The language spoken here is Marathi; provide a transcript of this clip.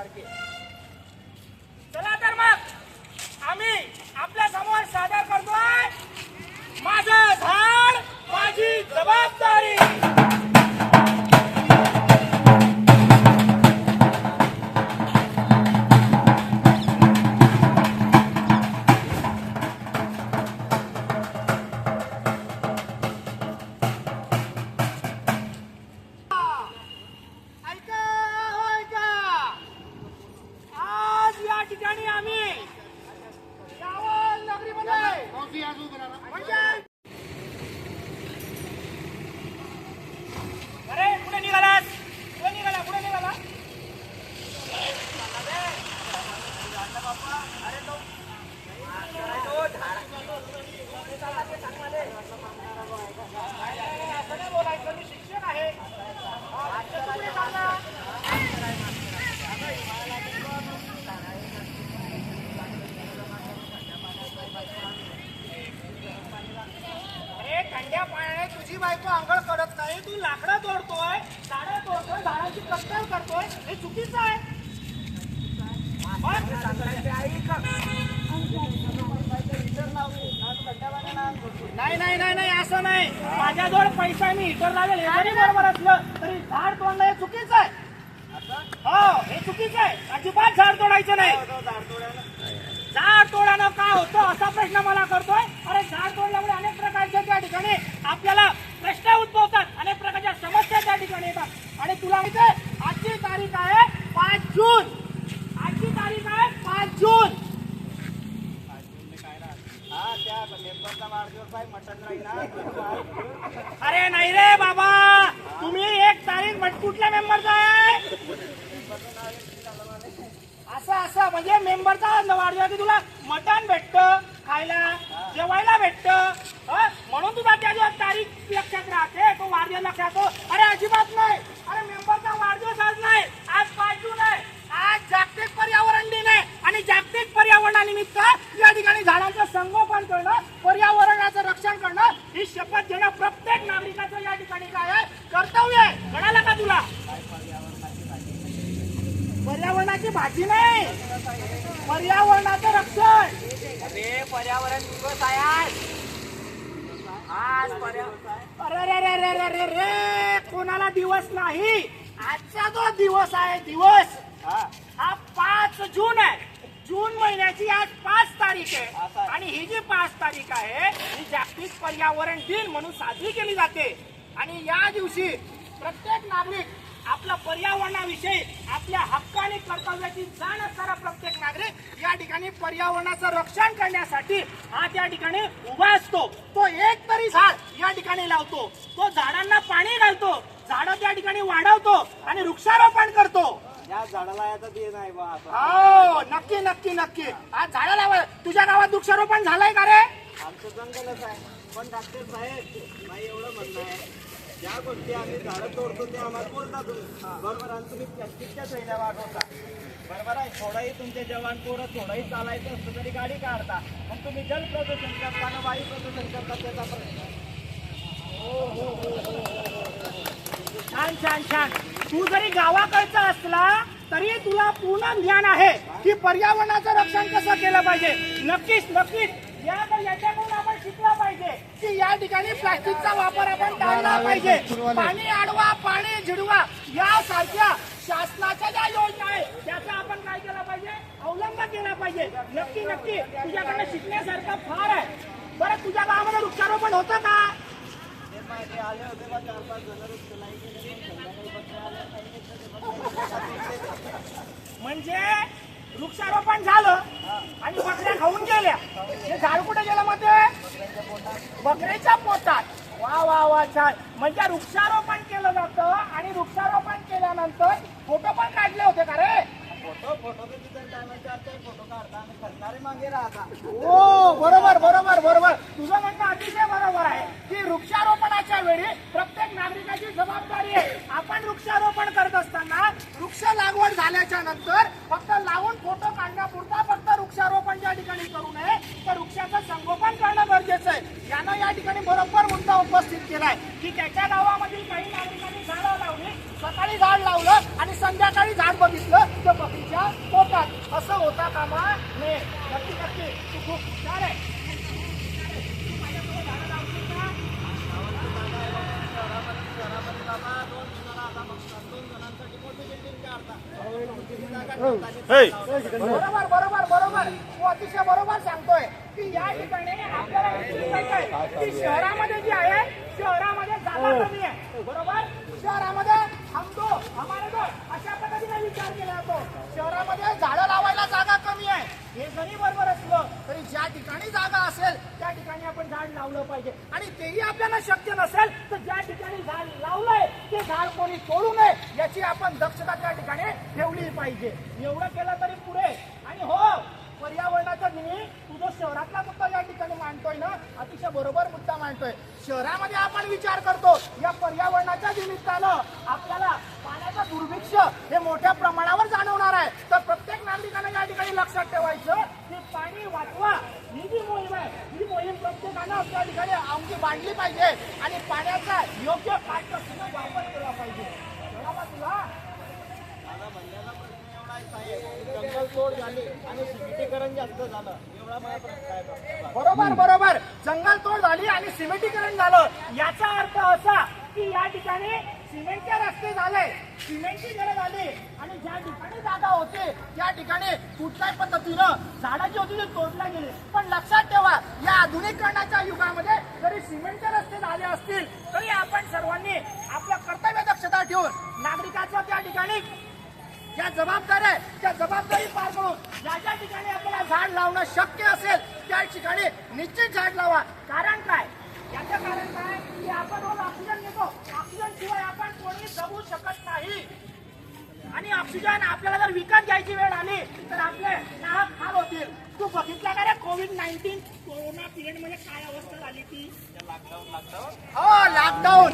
सरकार के तुझी बायको आंघोळ करत नाही तू लाकडं तोडतोय झाडं तोडतोय झाडांची कत्तल करतोय हे चुकीचं आहे. नाही नाही नाही नाही असं नाही. माझ्याजवळ पैसा मी हिटर लावेल हे जरी बरोबर असलं तरी झाड तोडणं हे चुकीचं आहे. हो हे चुकीचं आहे. अजिबात झाड तोडायचं नाही. झाड तोडानं काय होतं असा प्रश्न मला करतोय. अरे झाड तोडल्यामुळे प्रकारच्या त्या ठिकाणी आपल्याला प्रश्न उद्भवतात अनेक प्रकारच्या समस्या त्या ठिकाणी येतात. आणि तुला माहिती आहे आजची तारीख आहे पाच जून. आजची तारीख आहे पाच जून. अरे नाही रे बाबा तुम्ही एक तारीख म्हट कुठल्या मेंबरचा आहे? असं असं म्हणजे मेंबरचा वाढदिवस तुला मटण भेटत खायला जेवायला भेटत. म्हणून तुझा त्या तारीख लक्षात राहते. तो वाढदिवस लक्षात हो. अरे अजिबात नाही. अरे मेंबरचा वाढदिवस आज नाही. आज पाच जून आहे आज जागतिक पर्यावरण दिन आहे. आणि जागतिक पर्यावरणानिमित्त या ठिकाणी झाडांचं संगोपन करणं पर्यावरणाचं रक्षण करणं ही शपथ घेणं प्रत्येक नागरिकाचं या ठिकाणी काय आहे? कर्तव्य आहे. कळालं का तुला? पर्यावरणाची भाजी नाही. पर्यावरणाचं रक्षण. अरे पर्यावरण दिवस आहे आज आज पर्यावरण अरे रे रे रे रे रे रे कोणाला दिवस नाही. आजचा जो दिवस आहे दिवस हा. पाच जून आहे. जून महिन्याची आज पाच तारीख आहे. आणि ही जी पाच तारीख आहे ही जागतिक पर्यावरण दिन म्हणून साजरी केली जाते. आणि या दिवशी प्रत्येक नागरिक आपल्या पर्यावरणाविषयी आपल्या हक्क आणि कर्तव्याची जाण असणारा प्रत्येक नागरिक या ठिकाणी पर्यावरणाचं रक्षण करण्यासाठी हा त्या ठिकाणी उभा असतो. तो एक तरी झाड या ठिकाणी लावतो. तो झाडांना पाणी घालतो. झाडं त्या ठिकाणी वाढवतो आणि वृक्षारोपण करतो. या झाडाला याचा दे नाही बा हो नक्की नक्की नक्की. आज झाडं लावा. तुझ्या गावात वृक्षारोपण झालंय का रे? आमचं जंगलच आहे. पण डॉक्टर साहेब नाही एवढं म्हणणं आहे. ज्या गोष्टी आम्ही झाडं तोडतो ते आम्हाला बोलता तुम्ही बरोबर आणि तुम्ही प्लॅस्टिकच्या थैल्या वाढवता बरोबर आहे थोडंही तुमचे जवान पोरं थोडंही चालायचं असतं तरी गाडी काढता. मग तुम्ही जल प्रदूषण करता ना वायू प्रदूषण करता त्याचा प्रश्न छान छान छान. तू जरी गावाकडचा असला तरी तुला पूर्ण ज्ञान आहे की पर्यावरणाचं रक्षण कसं केलं पाहिजे? नक्कीच नक्कीच. या याच्याकडून आपण शिकलं पाहिजे. की या ठिकाणी प्लास्टिकचा वापर आपण टाळला पाहिजे. पाणी अडवा पाणी झिडवा यासारख्या शासनाच्या ज्या योजना आहे त्याचा आपण काय केलं पाहिजे? अवलंब केला पाहिजे. नक्की नक्की. तुझ्याकडनं शिकण्यासारखं फार आहे. बरं तुझ्या गावामध्ये वृक्षारोपण होतं का. म्हणजे वृक्षारोपण झालं आणि बकऱ्या खाऊन गेल्या. हे झाड कुठे गेलं मध्ये बकऱ्याच्या पोटात. वा वा वा छान. म्हणजे वृक्षारोपण केलं जातं आणि वृक्षारोपण केल्यानंतर फोटो पण काढले होते का रे? फोटो फोटो फोटो काढता हो बरोबर बरोबर बरोबर. तुझं म्हणणं अतिशय बरोबर आहे की वृक्षारोपणाच्या वेळी प्रत्येक नागरिकाची जबाबदारी आहे. आपण वृक्षारोपण करत असताना वृक्ष लागवड झाल्याच्यानंतर फक्त लावून फोटो काढण्यापुरता फक्त वृक्षारोपण ज्या ठिकाणी करू नये तर वृक्षाचं संगोपन करणं गरजेचं आहे यानं या ठिकाणी बरोबर मुद्दा उपस्थित केलाय की त्याच्या गावामधील काही नागरिकांनी झाडं लावली सकाळी झाड लावलं आणि संध्याकाळी झाड बघितलं तर बगीच्या पोटात. असं होता कामा नये. नक्की नक्की. तू खूप हुशार आहे. बरोबर बरोबर बरोबर. तू अतिशय बरोबर सांगतोय की या ठिकाणी आपल्याला हे शिकायचं आहे की शहरामध्ये जी आहे शहरामध्ये जागा कमी आहे. बरोबर? शहरामध्ये थांबतो हमारे दो अशा पद्धतीने विचार केला जातो शहरामध्ये झाडं लावायला जागा कमी आहे हे जरी बरोबर असलं तरी ज्या ठिकाणी जागा असेल त्या ठिकाणी आपण झाड लावलं पाहिजे आणि तेही आपल्याला शक्य नसेल तर ज्या ठिकाणी झाड लावलंय ते झाड कोणी तोडू नये याची आपण दक्षता त्या ठिकाणी ठेवली पाहिजे. एवढं केलं तरी पुढे. आणि हो पर्यावरणाचा दिनी तुझं शहरातला मुद्दा या ठिकाणी मांडतोय ना अतिशय बरोबर मुद्दा मांडतोय. शहरामध्ये आपण विचार करतो या पर्यावरणाच्या निमित्तानं आपल्याला पाण्याचा दुर्भिक्ष हे मोठ्या प्रमाणावर जाणवणार आहे. तर प्रत्येक नागरिकाने या ठिकाणी लक्षात ठेवायचं की पाणी वाचवा ही जी मोहीम आहे ही मोहीम प्रत्येक दुकानं त्या ठिकाणी आमची बांधली पाहिजे आणि पाण्याचा योग्य काटकसरीने वापर केला पाहिजे. तुला. माझा म्हणण्याचा प्रश्न एवढा आहे साहेब जंगल तोड झाली आणि सिमेंटीकरण जास्त झालं. एवढा प्रश्न आहे. बरोबर बरोबर. जंगलतोड झाली आणि सिमेंटीकरण झालं. याचा अर्थ असा की या ठिकाणी सिमेंटचे रस्ते झाले. सिमेंटची गरज आली. आणि ज्या ठिकाणी जागा होते त्या ठिकाणी कुठल्याही पद्धतीनं झाडाची होती ती तोडल्या गेली. पण लक्षात ठेवा या आधुनिकरणाच्या युगामध्ये जरी सिमेंटचे रस्ते झाले असतील तरी आपण सर्वांनी आपल्या कर्तव्य दक्षता ठेवून नागरिकाच्या त्या ठिकाणी ज्या जबाबदाऱ्या आहे त्या जबाबदारी पार करून ज्या ज्या ठिकाणी आपल्याला झाड लावणं शक्य असेल त्या ठिकाणी निश्चित झाड लावा. कारण काय? याचं कारण काय? की आपण रोज ऑक्सिजन घेतो. ऑक्सिजन शिवाय आपण कोणी जगू शकत नाही. आणि ऑक्सिजन आपल्याला जर विकत घ्यायची वेळ आली तर आपले नाहक हाल होतील. तू बघितला का रे कोविड नाईन्टीन कोरोना पिरियडमध्ये काय अवस्था झाली ती? हो लॉकडाऊन या लॉकडाऊन